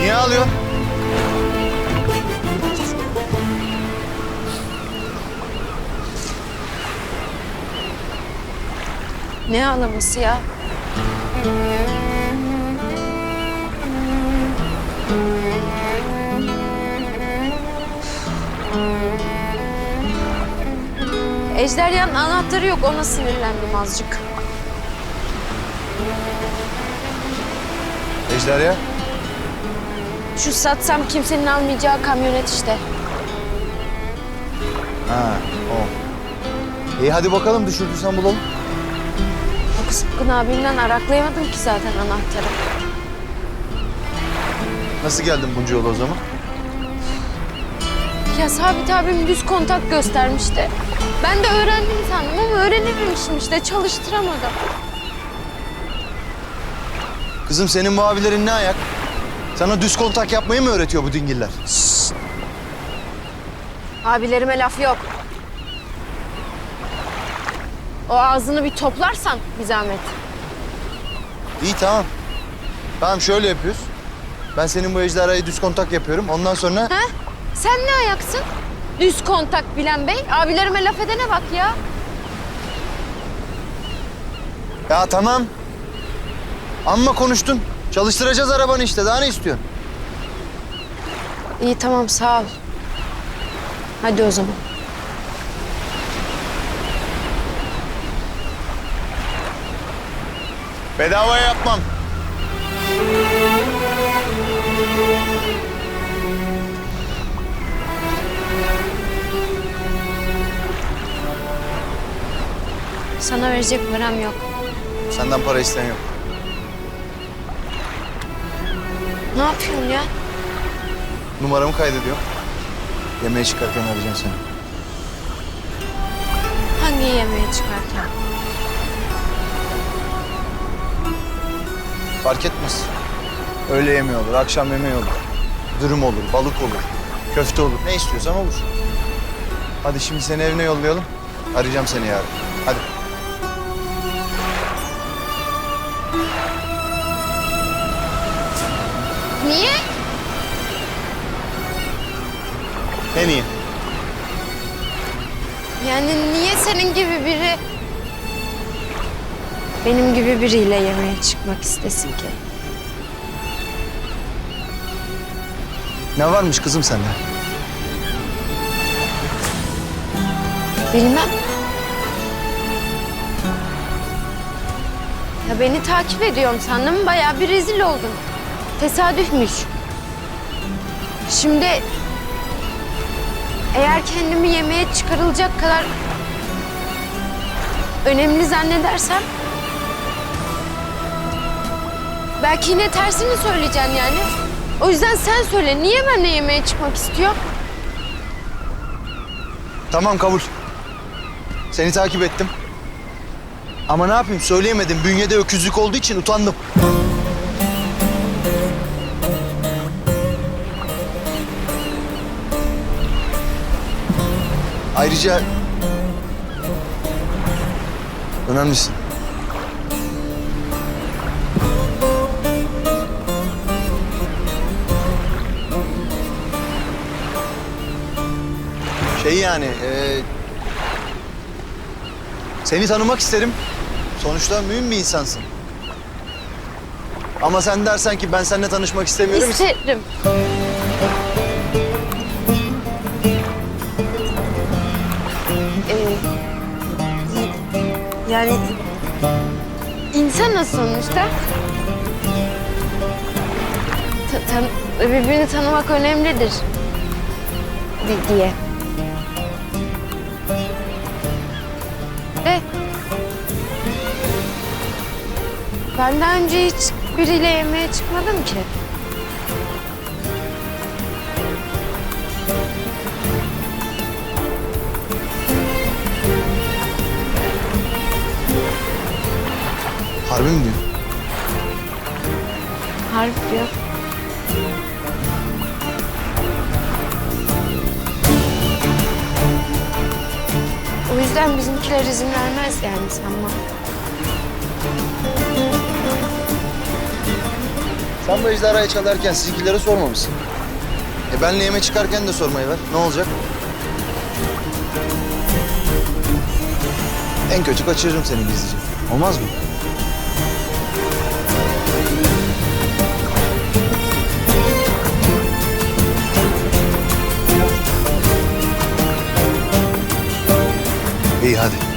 Niye ağlıyorsun? Ne ağlaması ya? Ejderhanın anahtarı yok. Ona sinirlendim azıcık. Ejder ya. Şu satsam kimsenin almayacağı kamyonet işte. Ha, o. İyi hadi bakalım düşürdüysen bulalım. Sıkkın abimden araklayamadım ki zaten anahtarı. Nasıl geldin bunca yola o zaman? Ya Sabit abim düz kontak göstermişti. Ben de öğrendim sandım ama öğrenememişim işte. Çalıştıramadım. Kızım senin bu abilerin ne ayak? Sana düz kontak yapmayı mı öğretiyor bu dingiller? Abilerime laf yok. O ağzını bir toplarsan bir zahmet. İyi tamam. Tamam şöyle yapıyoruz. Ben senin bu ejderhayı düz kontak yapıyorum. Ondan sonra... Ha? Sen ne ayaksın? Düz kontak bilen bey. Abilerime laf edene bak ya. Ya tamam. Amma konuştun. Çalıştıracağız arabanı işte. Daha ne istiyorsun? İyi tamam sağ ol. Hadi o zaman. Bedava yapmam. Sana verecek param yok. Senden para isteyen yok. Ne yapıyorsun ya? Numaramı kaydediyorum. Yemeğe çıkarken arayacağım seni. Hangi yemeğe çıkarken? Fark etmez. Öğle yemeği olur, akşam yemeği olur. Dürüm olur, balık olur, köfte olur. Ne istiyorsan olur. Hadi şimdi seni evine yollayalım. Arayacağım seni yarın. Hadi. Niye? En iyi. Yani niye senin gibi biri benim gibi biriyle yemeğe çıkmak istesin ki? Ne varmış kızım sende? Bilmem. Ya beni takip ediyorum sandım. Bayağı bir rezil oldum. Tesadüfmüş. Şimdi eğer kendimi yemeğe çıkarılacak kadar önemli zannedersem belki yine tersini söyleyeceksin yani. O yüzden sen söyle. Niye benimle yemeğe çıkmak istiyor? Tamam kabul. Seni takip ettim. Ama ne yapayım söyleyemedim. Bünyede öküzlük olduğu için utandım. Ayrıca önemlisin. Şey yani, e, seni tanımak isterim. Sonuçta mühim bir insansın. Ama sen dersen ki ben seninle tanışmak istemiyorum. İsterim. Ee, yani insan sonuçta. Ta- tan- birbirini tanımak önemlidir di- diye. De ben daha önce hiç biriyle yemeğe çıkmadım ki. Harbi mi diyorsun? Harf diyor. O yüzden bizimkiler izin vermez yani sanma. Sen bu ejderhayı çalarken sizinkilere sormamışsın. E benle yeme çıkarken de sormayı ver. Ne olacak? En kötü kaçırırım seni gizlice. Olmaz mı? hadi.